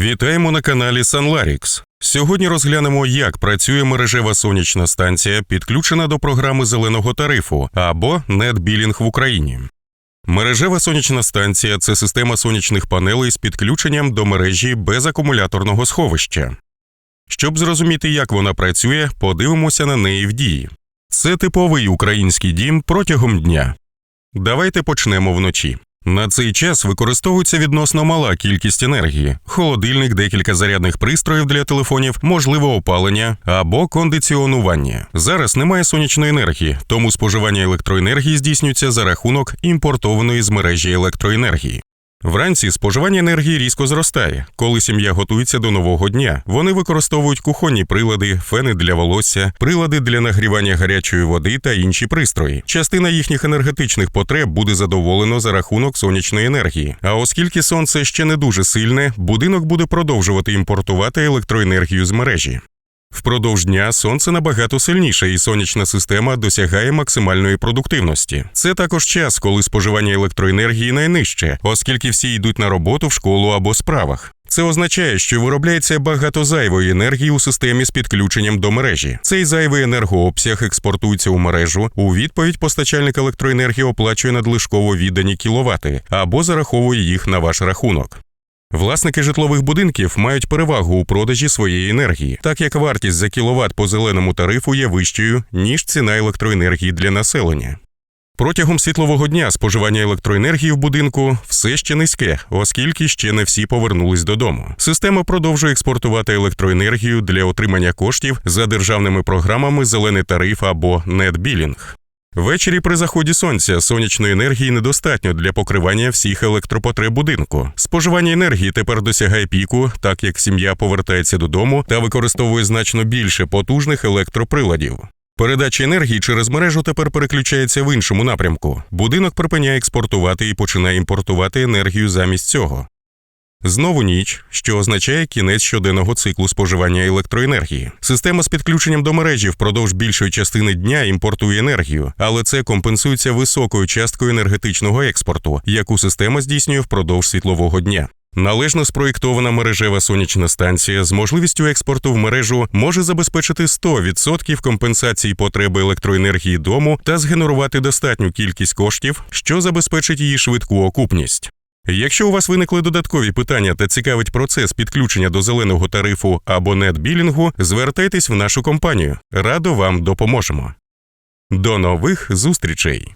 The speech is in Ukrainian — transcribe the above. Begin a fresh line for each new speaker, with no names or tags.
Вітаємо на каналі Sunlarix. Сьогодні розглянемо, як працює мережева сонячна станція, підключена до програми зеленого тарифу або NetBilling в Україні. Мережева сонячна станція це система сонячних панелей з підключенням до мережі без акумуляторного сховища. Щоб зрозуміти, як вона працює, подивимося на неї в дії. Це типовий український дім протягом дня. Давайте почнемо вночі. На цей час використовується відносно мала кількість енергії: холодильник, декілька зарядних пристроїв для телефонів, можливо, опалення або кондиціонування. Зараз немає сонячної енергії, тому споживання електроенергії здійснюється за рахунок імпортованої з мережі електроенергії. Вранці споживання енергії різко зростає. Коли сім'я готується до нового дня, вони використовують кухонні прилади, фени для волосся, прилади для нагрівання гарячої води та інші пристрої. Частина їхніх енергетичних потреб буде задоволено за рахунок сонячної енергії. А оскільки сонце ще не дуже сильне, будинок буде продовжувати імпортувати електроенергію з мережі. Впродовж дня сонце набагато сильніше, і сонячна система досягає максимальної продуктивності. Це також час, коли споживання електроенергії найнижче, оскільки всі йдуть на роботу в школу або справах. Це означає, що виробляється багато зайвої енергії у системі з підключенням до мережі. Цей зайвий енергообсяг експортується у мережу. У відповідь постачальник електроенергії оплачує надлишково віддані кіловати або зараховує їх на ваш рахунок. Власники житлових будинків мають перевагу у продажі своєї енергії, так як вартість за кіловат по зеленому тарифу є вищою, ніж ціна електроенергії для населення. Протягом світлового дня споживання електроенергії в будинку все ще низьке, оскільки ще не всі повернулись додому. Система продовжує експортувати електроенергію для отримання коштів за державними програмами Зелений тариф або NetBilling. Ввечері при заході сонця сонячної енергії недостатньо для покривання всіх електропотреб будинку. Споживання енергії тепер досягає піку, так як сім'я повертається додому та використовує значно більше потужних електроприладів. Передача енергії через мережу тепер переключається в іншому напрямку. Будинок припиняє експортувати і починає імпортувати енергію замість цього. Знову ніч, що означає кінець щоденного циклу споживання електроенергії. Система з підключенням до мережі впродовж більшої частини дня імпортує енергію, але це компенсується високою часткою енергетичного експорту, яку система здійснює впродовж світлового дня. Належно спроєктована мережева сонячна станція з можливістю експорту в мережу може забезпечити 100% компенсації потреби електроенергії дому та згенерувати достатню кількість коштів, що забезпечить її швидку окупність. Якщо у вас виникли додаткові питання та цікавить процес підключення до зеленого тарифу або нетбілінгу, звертайтесь в нашу компанію. Радо вам допоможемо. До нових зустрічей!